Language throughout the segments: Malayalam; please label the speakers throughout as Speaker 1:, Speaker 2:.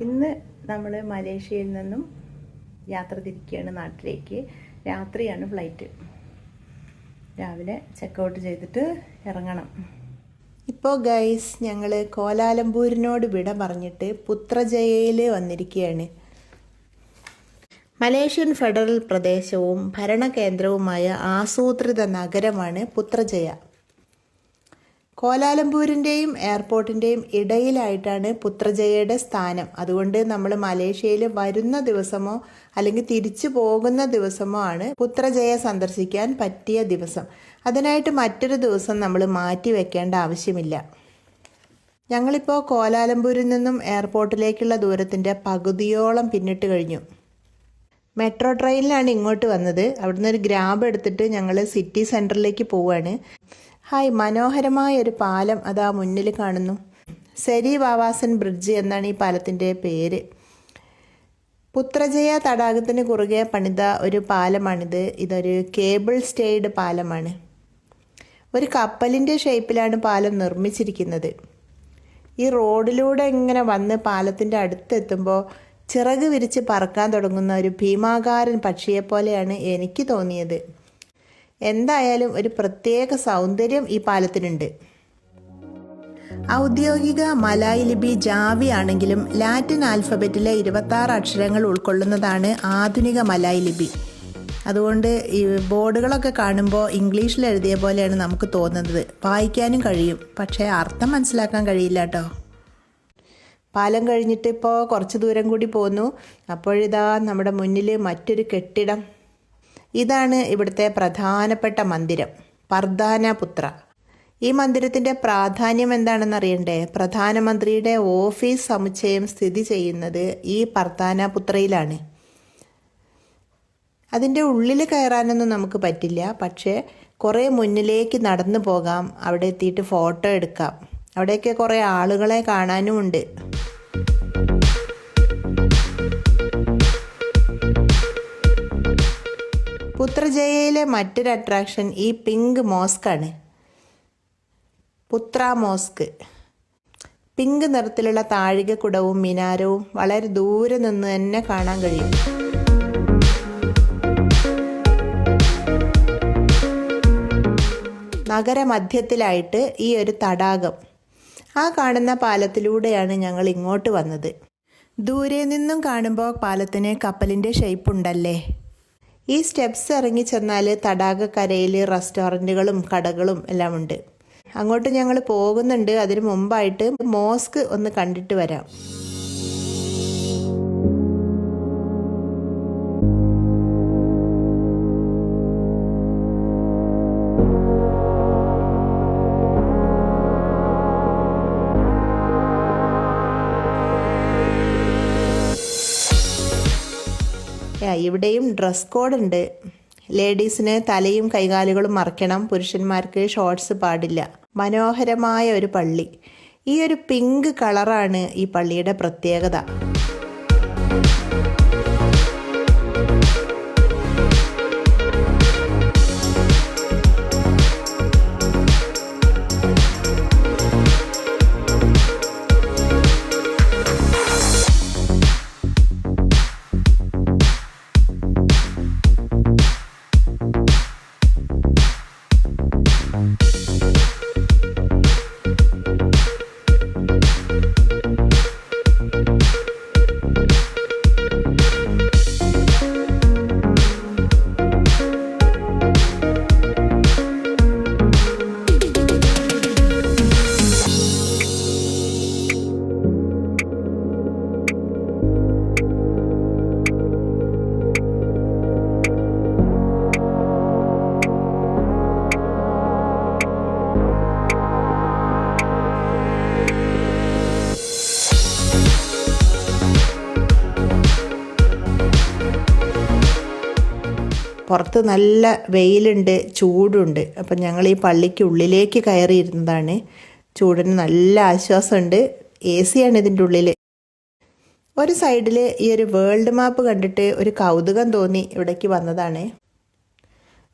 Speaker 1: ഇന്ന് നമ്മൾ മലേഷ്യയിൽ നിന്നും യാത്ര തിരിക്കുകയാണ് നാട്ടിലേക്ക്. രാത്രിയാണ് ഫ്ലൈറ്റ്. രാവിലെ ചെക്കൗട്ട് ചെയ്തിട്ട് ഇറങ്ങണം. ഇപ്പോൾ ഗൈസ് ഞങ്ങൾ കോലാലംപൂരിനോട് വിട പറഞ്ഞിട്ട് പുത്രജയയിൽ വന്നിരിക്കുകയാണ്. മലേഷ്യൻ ഫെഡറൽ പ്രദേശവും ഭരണകേന്ദ്രവുമായ ആസൂത്രിത നഗരമാണ് പുത്രജയ. കോലാലംപൂരിന്റെയും എയർപോർട്ടിന്റെയും ഇടയിലായിട്ടാണ് പുത്രജയയുടെ സ്ഥാനം. അതുകൊണ്ട് നമ്മൾ മലേഷ്യയിൽ വരുന്ന ദിവസമോ അല്ലെങ്കിൽ തിരിച്ചു പോകുന്ന ദിവസമോ ആണ് പുത്രജയ സന്ദർശിക്കാൻ പറ്റിയ ദിവസം. അതിനായിട്ട് മറ്റൊരു ദിവസം നമ്മൾ മാറ്റി വെക്കേണ്ട ആവശ്യമില്ല. ഞങ്ങളിപ്പോൾ കോലാലംപൂരിൽ നിന്നും എയർപോർട്ടിലേക്കുള്ള ദൂരത്തിന്റെ പകുതിയോളം പിന്നിട്ട് കഴിഞ്ഞു. മെട്രോ ട്രെയിനിലാണ് ഇങ്ങോട്ട് വന്നത്. അവിടുന്ന് ഒരു ഗ്രാബ് എടുത്തിട്ട് ഞങ്ങൾ സിറ്റി സെന്ററിലേക്ക് പോവുകയാണ് ഹായ് മനോഹരമായ ഒരു പാലം അതാ മുന്നിൽ കാണുന്നു. സെരി വാവാസൻ ബ്രിഡ്ജ് എന്നാണ് ഈ പാലത്തിന്റെ പേര്. പുത്രജയ തടാകത്തിന് കുറുകെ പണിത ഒരു പാലമാണിത്. ഇതൊരു കേബിൾ സ്റ്റേഡ് പാലമാണ്. ഒരു കപ്പലിന്റെ ഷേപ്പിലാണ് പാലം നിർമ്മിച്ചിരിക്കുന്നത്. ഈ റോഡിലൂടെ ഇങ്ങനെ വന്ന് പാലത്തിന്റെ അടുത്തെത്തുമ്പോൾ ചിറക് വിരിച്ച് പറക്കാൻ തുടങ്ങുന്ന ഒരു ഭീമാകാരൻ പക്ഷിയെപ്പോലെയാണ് എനിക്ക് തോന്നിയത്. എന്തായാലും ഒരു പ്രത്യേക സൗന്ദര്യം ഈ പാലത്തിനുണ്ട്. ഔദ്യോഗിക മലായി ലിപി ജാവി ആണെങ്കിലും ലാറ്റിൻ ആൽഫബറ്റിലെ ഇരുപത്തി ആറ് അക്ഷരങ്ങൾ ഉൾക്കൊള്ളുന്നതാണ് ആധുനിക മലായി ലിപി. അതുകൊണ്ട് ഈ ബോർഡുകളൊക്കെ കാണുമ്പോൾ ഇംഗ്ലീഷിൽ എഴുതിയ പോലെയാണ് നമുക്ക് തോന്നുന്നത്. വായിക്കാനും കഴിയും. പക്ഷേ അർത്ഥം മനസ്സിലാക്കാൻ കഴിയില്ല കേട്ടോ. പാലം കഴിഞ്ഞിട്ട് ഇപ്പോൾ കുറച്ച് ദൂരം കൂടി പോന്നു. അപ്പോഴിതാ നമ്മുടെ മുന്നിൽ മറ്റൊരു കെട്ടിടം. ഇതാണ് ഇവിടുത്തെ പ്രധാനപ്പെട്ട മന്ദിരം പർദാനപുത്ര. ഈ മന്ദിരത്തിന്റെ പ്രാധാന്യം എന്താണെന്ന് അറിയണ്ടേ? പ്രധാനമന്ത്രിയുടെ ഓഫീസ് സമുച്ചയം സ്ഥിതി ചെയ്യുന്നത് ഈ പർദാനപുത്രയിലാണ്. അതിന്റെ ഉള്ളിൽ കയറാനൊന്നും നമുക്ക് പറ്റില്ല പക്ഷേ കുറേ മുന്നിലേക്ക് നടന്നു പോകാം അവിടെ എത്തിയിട്ട് ഫോട്ടോ എടുക്കാം. അവിടെയൊക്കെ കുറേ ആളുകളെ കാണാനും പുത്രജയയിലെ മറ്റൊരു അട്രാക്ഷൻ ഈ പിങ്ക് മോസ്ക് ആണ്. പുത്ര മോസ്ക് പിങ്ക് നിറത്തിലുള്ള താഴികക്കുടവും മിനാരവും വളരെ ദൂരെ നിന്ന് തന്നെ കാണാൻ കഴിയും. നഗരമധ്യത്തിലായിട്ട് ഈ ഒരു തടാകം. ആ കാണുന്ന പാലത്തിലൂടെയാണ് ഞങ്ങൾ ഇങ്ങോട്ട് വന്നത്. ദൂരെ നിന്നും കാണുമ്പോൾ പാലത്തിന് കപ്പലിന്റെ ഷേപ്പ് ഉണ്ടല്ലേ? ഈ സ്റ്റെപ്സ് ഇറങ്ങി ചെന്നാൽ തടാകക്കരയിൽ റെസ്റ്റോറന്റുകളും കടകളും എല്ലാം ഉണ്ട് അങ്ങോട്ട് ഞങ്ങൾ പോകുന്നുണ്ട്. അതിന് മുമ്പായിട്ട് മോസ്ക് ഒന്ന് കണ്ടിട്ട് വരാം. ഇവിടെയും ഡ്രസ് കോഡ് ഉണ്ട്. ലേഡീസിന് തലയും കൈകാലുകളും മറക്കണം. പുരുഷന്മാർക്ക് ഷോർട്സ് പാടില്ല. മനോഹരമായ ഒരു പള്ളി. ഈ ഒരു പിങ്ക് കളറാണ് ഈ പള്ളിയുടെ പ്രത്യേകത. പുറത്ത് നല്ല വെയിലുണ്ട് ചൂടുണ്ട്. അപ്പം ഞങ്ങൾ ഈ പള്ളിക്ക് ഉള്ളിലേക്ക് കയറിയിരുന്നതാണ്. ചൂടിന് നല്ല ആശ്വാസമുണ്ട്. എ സിയാണ് ഇതിന്റെ ഉള്ളിൽ ഒരു സൈഡിൽ ഈ ഒരു വേൾഡ് മാപ്പ് കണ്ടിട്ട് ഒരു കൗതുകം തോന്നി ഇവിടേക്ക് വന്നതാണ്.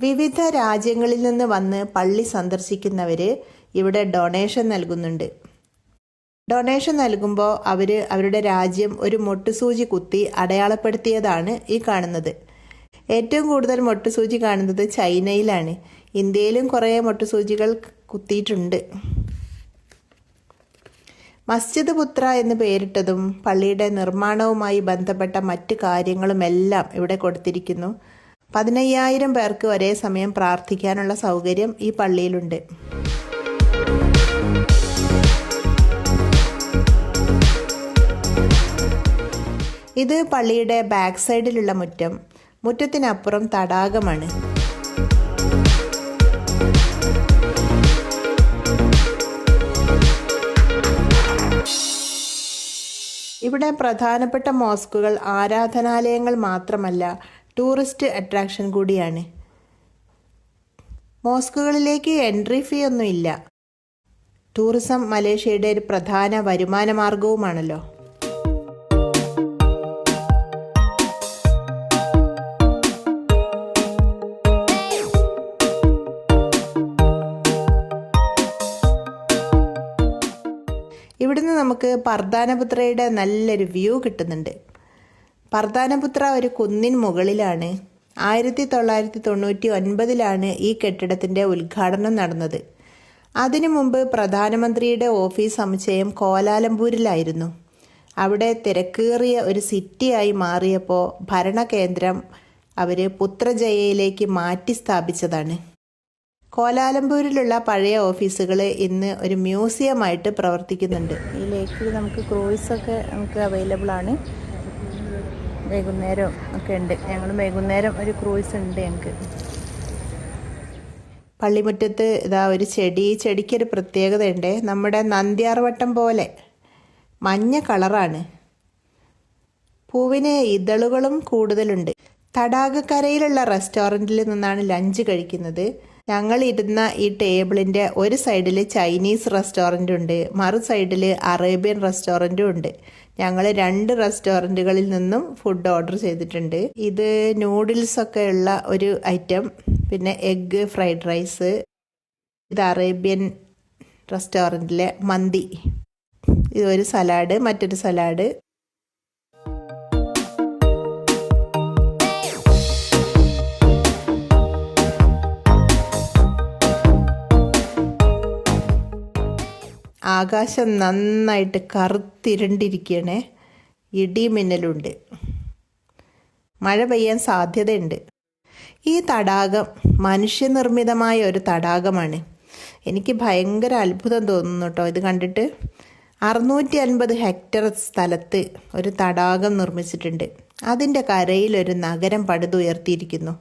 Speaker 1: വിവിധ രാജ്യങ്ങളിൽ നിന്ന് വന്ന് പള്ളി സന്ദർശിക്കുന്നവർ ഇവിടെ ഡൊണേഷൻ നൽകുന്നുണ്ട്. ഡൊണേഷൻ നൽകുമ്പോൾ അവർ അവരുടെ രാജ്യം ഒരു മൊട്ടുസൂചി കുത്തി അടയാളപ്പെടുത്തിയതാണ് ഈ കാണുന്നത്. ഏറ്റവും കൂടുതൽ മൊട്ടുസൂചി കാണുന്നത് ചൈനയിലാണ്. ഇന്ത്യയിലും കുറേ മൊട്ടുസൂചികൾ കുത്തിയിട്ടുണ്ട്. മസ്ജിദ് പുത്ര എന്ന് പേരിട്ടതും പള്ളിയുടെ നിർമ്മാണവുമായി ബന്ധപ്പെട്ട മറ്റ് കാര്യങ്ങളുമെല്ലാം ഇവിടെ കൊടുത്തിരിക്കുന്നു. പതിനയ്യായിരം പേർക്ക് ഒരേ സമയം പ്രാർത്ഥിക്കാനുള്ള സൗകര്യം ഈ പള്ളിയിലുണ്ട്. ഇത് പള്ളിയുടെ ബാക്ക് സൈഡിലുള്ള മുറ്റം. മുറ്റത്തിനപ്പുറം തടാകമാണ്. ഇവിടെ പ്രധാനപ്പെട്ട മോസ്കുകൾ ആരാധനാലയങ്ങൾ മാത്രമല്ല ടൂറിസ്റ്റ് അട്രാക്ഷൻ കൂടിയാണ്. മോസ്കുകളിലേക്ക് എൻട്രി ഫീ ഒന്നുമില്ല. ടൂറിസം മലേഷ്യയുടെ ഒരു പ്രധാന വരുമാന മാർഗവുമാണല്ലോ ഇവിടുന്ന് നമുക്ക് പർദാനപുത്രയുടെ നല്ലൊരു വ്യൂ കിട്ടുന്നുണ്ട്. പർദാനപുത്ര ഒരു കുന്നിൻ മുകളിലാണ്. ആയിരത്തി തൊള്ളായിരത്തി തൊണ്ണൂറ്റി ഒൻപതിലാണ് ഈ കെട്ടിടത്തിന്റെ ഉദ്ഘാടനം നടന്നത്. അതിനു മുമ്പ് പ്രധാനമന്ത്രിയുടെ ഓഫീസ് സമുച്ചയം കോലാലംപൂരിലായിരുന്നു. അവിടെ തിരക്കേറിയ ഒരു സിറ്റിയായി മാറിയപ്പോൾ ഭരണകേന്ദ്രം അവർ പുത്രജയയിലേക്ക് മാറ്റി സ്ഥാപിച്ചതാണ്. കോലാലംപൂരിലുള്ള പഴയ ഓഫീസുകൾ ഇന്ന് ഒരു മ്യൂസിയമായിട്ട് പ്രവർത്തിക്കുന്നുണ്ട്.
Speaker 2: ഈ ലേക്കിൽ നമുക്ക് ക്രൂയിസ് ഒക്കെ നമുക്ക് അവൈലബിൾ ആണ്. വൈകുന്നേരം ഒക്കെ ഉണ്ട്. ഞങ്ങൾ വൈകുന്നേരം ഒരു ക്രൂയിസ് ഉണ്ട് ഞങ്ങൾക്ക്.
Speaker 1: പള്ളിമുറ്റത്ത് ഇതാ ഒരു ചെടി ചെടിക്കൊരു പ്രത്യേകതയുണ്ട്. നമ്മുടെ നന്ദ്യാർവട്ടം പോലെ മഞ്ഞ കളറാണ്. പൂവിന് ഇതളുകളും കൂടുതലുണ്ട്. തടാകക്കരയിലുള്ള റെസ്റ്റോറന്റിൽ നിന്നാണ് ലഞ്ച് കഴിക്കുന്നത്. ഞങ്ങൾ ഇരുന്ന ഈ ടേബിളിന്റെ ഒരു സൈഡിൽ ചൈനീസ് റെസ്റ്റോറന്റ് ഉണ്ട് മറു സൈഡിൽ അറേബ്യൻ റെസ്റ്റോറന്റും ഉണ്ട്. ഞങ്ങൾ രണ്ട് റെസ്റ്റോറന്റുകളിൽ നിന്നും ഫുഡ് ഓർഡർ ചെയ്തിട്ടുണ്ട്. ഇത് നൂഡിൽസ് ഒക്കെ ഉള്ള ഒരു ഐറ്റം പിന്നെ എഗ്ഗ് ഫ്രൈഡ് റൈസ് ഇത് അറേബ്യൻ റെസ്റ്റോറന്റിലെ മന്തി. ഇത് ഒരു സലാഡ് മറ്റൊരു സലാഡ്. ആകാശം നന്നായിട്ട് കറുത്തിരണ്ടിരിക്കണേ. ഇടിമിന്നലുണ്ട് മഴ പെയ്യാൻ സാധ്യതയുണ്ട്. ഈ തടാകം മനുഷ്യനിർമ്മിതമായ ഒരു തടാകമാണ്. എനിക്ക് ഭയങ്കര അത്ഭുതം തോന്നുന്നു കേട്ടോ ഇത് കണ്ടിട്ട് അറുന്നൂറ്റി അൻപത് ഹെക്ടർ സ്ഥലത്ത് ഒരു തടാകം നിർമ്മിച്ചിട്ടുണ്ട്. അതിന്റെ കരയിലൊരു നഗരം പടുതുയർത്തിയിരിക്കുന്നു.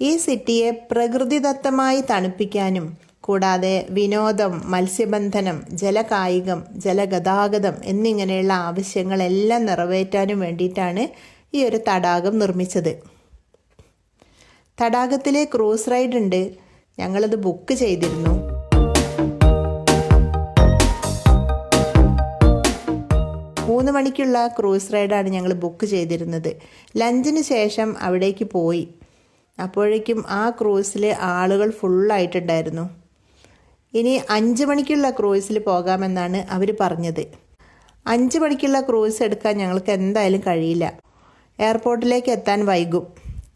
Speaker 1: ഈ സിറ്റിയെ പ്രകൃതിദത്തമായി തണുപ്പിക്കാനും കൂടാതെ വിനോദം മത്സ്യബന്ധനം ജലകായികം ജലഗതാഗതം എന്നിങ്ങനെയുള്ള ആവശ്യങ്ങളെല്ലാം നിറവേറ്റാനും വേണ്ടിയിട്ടാണ് ഈ ഒരു തടാകം നിർമ്മിച്ചത്. തടാകത്തിലെ ക്രൂസ് റൈഡ് ഉണ്ട്. ഞങ്ങളത് ബുക്ക് ചെയ്തിരുന്നു. മൂന്ന് മണിക്കുള്ള ക്രൂസ് റൈഡാണ് ഞങ്ങൾ ബുക്ക് ചെയ്തിരുന്നത്. ലഞ്ചിന് ശേഷം അവിടേക്ക് പോയി. അപ്പോഴേക്കും ആ ക്രൂസിൽ ആളുകൾ ഫുള്ളായിട്ടുണ്ടായിരുന്നു ഇനി അഞ്ച് മണിക്കുള്ള ക്രൂയിസിൽ പോകാമെന്നാണ് അവർ പറഞ്ഞത്. അഞ്ച് മണിക്കുള്ള ക്രൂയിസ് എടുക്കാൻ ഞങ്ങൾക്ക് എന്തായാലും കഴിയില്ല. എയർപോർട്ടിലേക്ക് എത്താൻ വൈകും.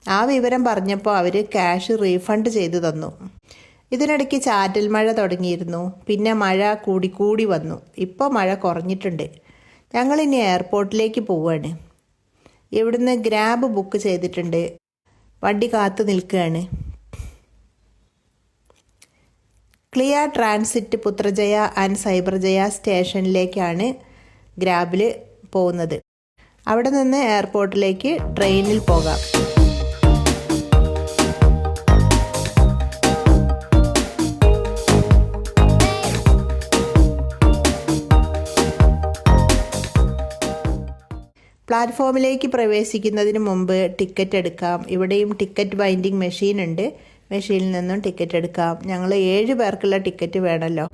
Speaker 1: ആ വിവരം പറഞ്ഞപ്പോൾ അവർ ക്യാഷ് റീഫണ്ട് ചെയ്തു തന്നു. ഇതിനിടയ്ക്ക് ചാറ്റൽ മഴ തുടങ്ങിയിരുന്നു. പിന്നെ മഴ കൂടിക്കൂടി വന്നു. ഇപ്പോൾ മഴ കുറഞ്ഞിട്ടുണ്ട്. ഞങ്ങളിനി എയർപോർട്ടിലേക്ക് പോവുകയാണ്. ഇവിടുന്ന് ഗ്രാബ് ബുക്ക് ചെയ്തിട്ടുണ്ട്. വണ്ടി കാത്തു നിൽക്കുകയാണ്. KLIA transit Putrajaya and Cyberjaya സ്റ്റേഷനിലേക്കാണ് ഗ്രാബിൽ പോകുന്നത്. അവിടെ നിന്ന് എയർപോർട്ടിലേക്ക് ട്രെയിനിൽ പോകാം. പ്ലാറ്റ്ഫോമിലേക്ക് പ്രവേശിക്കുന്നതിന് മുമ്പ് ടിക്കറ്റ് എടുക്കാം. ഇവിടെയും ടിക്കറ്റ് ബൈൻഡിങ് മെഷീൻ ഉണ്ട്. മെഷീനിൽ നിന്നും ടിക്കറ്റ് എടുക്കാം. ഞങ്ങൾ ഏഴ് പേർക്കുള്ള ടിക്കറ്റ് വേണമല്ലോ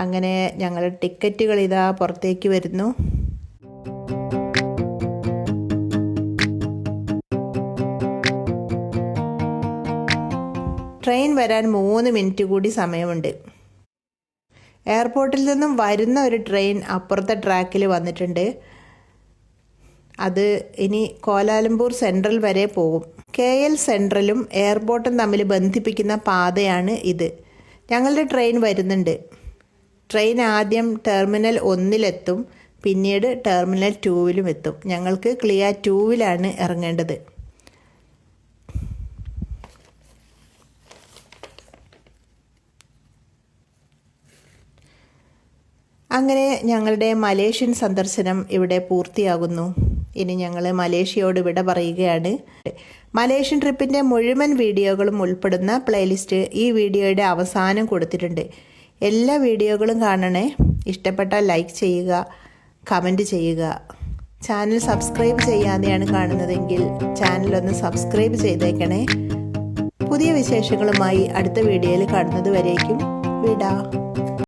Speaker 1: അങ്ങനെ ഞങ്ങൾ ടിക്കറ്റുകൾ ഇതാ പുറത്തേക്ക് വരുന്നു. ട്രെയിൻ വരാൻ മൂന്ന് മിനിറ്റ് കൂടി സമയമുണ്ട്. എയർപോർട്ടിൽ നിന്നും വരുന്ന ഒരു ട്രെയിൻ അപ്പുറത്തെ ട്രാക്കിൽ വന്നിട്ടുണ്ട്. അത് ഇനി കോലാലംപൂർ സെൻട്രൽ വരെ പോകും. കെ എൽ സെൻട്രലും എയർപോർട്ടും തമ്മിൽ ബന്ധിപ്പിക്കുന്ന പാതയാണ് ഇത്. ഞങ്ങളുടെ ട്രെയിൻ വരുന്നുണ്ട്. ട്രെയിൻ ആദ്യം ടെർമിനൽ ഒന്നിലെത്തും പിന്നീട് ടെർമിനൽ ടൂവിലും എത്തും. ഞങ്ങൾക്ക് ക്ലിയർ ടൂവിലാണ് ഇറങ്ങേണ്ടത്. അങ്ങനെ ഞങ്ങളുടെ മലേഷ്യൻ സന്ദർശനം ഇവിടെ പൂർത്തിയാകുന്നു. ഇനി ഞങ്ങൾ മലേഷ്യയോട് വിട പറയുകയാണ്. മലേഷ്യൻ ട്രിപ്പിന്റെ മുഴുവൻ വീഡിയോകളും ഉൾപ്പെടുന്ന പ്ലേലിസ്റ്റ് ഈ വീഡിയോയുടെ അവസാനം കൊടുത്തിട്ടുണ്ട്. എല്ലാ വീഡിയോകളും കാണണേ. ഇഷ്ടപ്പെട്ടാൽ ലൈക്ക് ചെയ്യുക കമന്റ് ചെയ്യുക. ചാനൽ സബ്സ്ക്രൈബ് ചെയ്യാതെയാണ് കാണുന്നതെങ്കിൽ ചാനൽ ഒന്ന് സബ്സ്ക്രൈബ് ചെയ്തേക്കണേ. പുതിയ വിശേഷങ്ങളുമായി അടുത്ത വീഡിയോയിൽ കാണുന്നത് വരേക്കും. വിടാ.